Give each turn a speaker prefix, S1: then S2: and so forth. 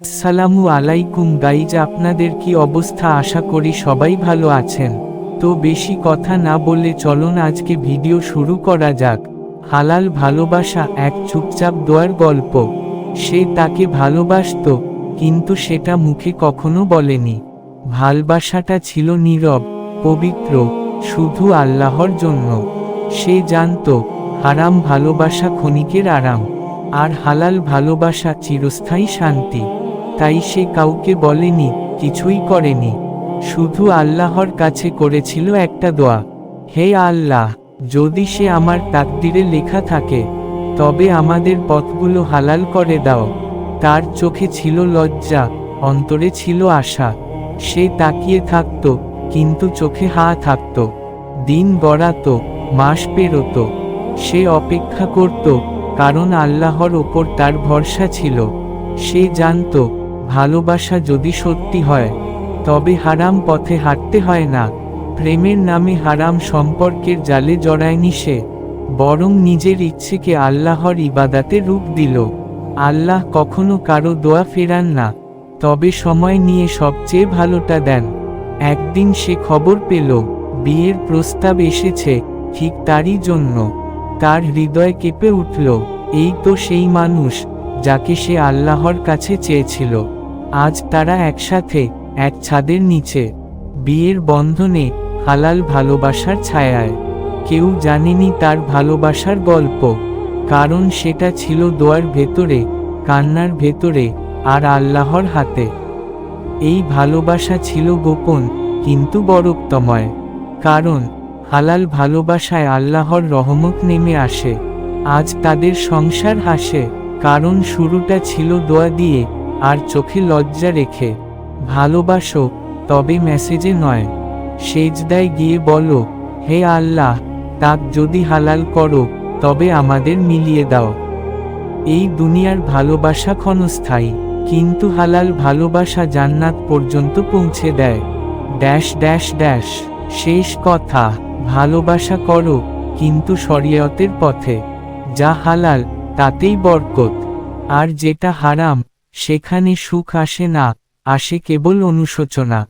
S1: আসসালামু আলাইকুম গাইজ, আপনাদের কি অবস্থা? আশা করি সবাই ভালো আছেন। তো বেশি কথা না বলে চলুন আজকে ভিডিও শুরু করা যাক। হালাল ভালোবাসা এক চুপচাপ দোয়ার গল্প। সে তাকে ভালোবাসতো, কিন্তু সেটা মুখে কখনো বলেনি। ভালবাসাটা ছিল নীরব, পবিত্র, শুধু আল্লাহর জন্য। সে জানত, হারাম ভালোবাসা ক্ষণিকের আরাম। আর হালাল ভালোবাসা চিরস্থায়ী শান্তি। তাই সে কাউকে বলেনি, কিছুই করেনি। শুধু আল্লাহর কাছে করেছিল একটা দোয়া। হে আল্লাহ, যদি সে আমার তাকদিরে লেখা থাকে, তবে আমাদের পথগুলো হালাল করে দাও। তার চোখে ছিল লজ্জা, অন্তরে ছিল আশা। সে তাকিয়ে থাকত, কিন্তু চোখে হা থাকত। দিন গড়াতো, মাস পেরোতো। সে অপেক্ষা করত, কারণ আল্লাহর ওপর তার ভরসা ছিল। সে জানত ভালোবাসা যদি সত্যি হয়, তবে হারাম পথে হাঁটতে হয় না। প্রেমের নামে হারাম সম্পর্কের জালে জড়ায়নি সে, বরং নিজের ইচ্ছেকে আল্লাহর ইবাদাতে রূপ দিল। আল্লাহ কখনো কারও দোয়া ফেরান না, তবে সময় নিয়ে সবচেয়ে ভালোটা দেন। একদিন সে খবর পেল, বিয়ের প্রস্তাব এসেছে, ঠিক তারই জন্য। তার হৃদয় কেঁপে উঠল, এই তো সেই মানুষ, যাকে সে আল্লাহর কাছে চেয়েছিল। আজ তারা একসাথে, এক ছাদের নিচে। বিয়ের বন্ধনে, হালাল ভালোবাসার ছায়ায়। কেউ জানেনি তার ভালোবাসার গল্প। কারণ সেটা ছিল দোয়ার ভেতরে, কান্নার ভেতরে, আর আল্লাহর হাতে। এই ভালোবাসা ছিল গোপন, কিন্তু বরক্তময়। কারণ, হালাল ভালোবাসায় আল্লাহর রহমত নেমে আসে। আজ তাদের সংসার হাসে। কারণ শুরুটা ছিল দোয়া দিয়ে আর চোখে লজ্জা রেখে, ভালোবাসো, তবে মেসেজে নয়। সেজদায় গিয়ে বলো, হে আল্লাহ, তাক যদি হালাল করো, তবে আমাদের মিলিয়ে দাও। এই দুনিয়ার ভালোবাসা ক্ষণস্থায়ী, কিন্তু হালাল ভালোবাসা জান্নাত পর্যন্ত পৌঁছে দেয়। ড্যাশ ড্যাশ ড্যাশ, শেষ কথা, ভালোবাসা করো, কিন্তু শরিয়তের পথে। যা হালাল, তাতেই বরকত। আর যেটা হারাম সেখানে সুখ আসে না আসে কেবল অনুশোচনা।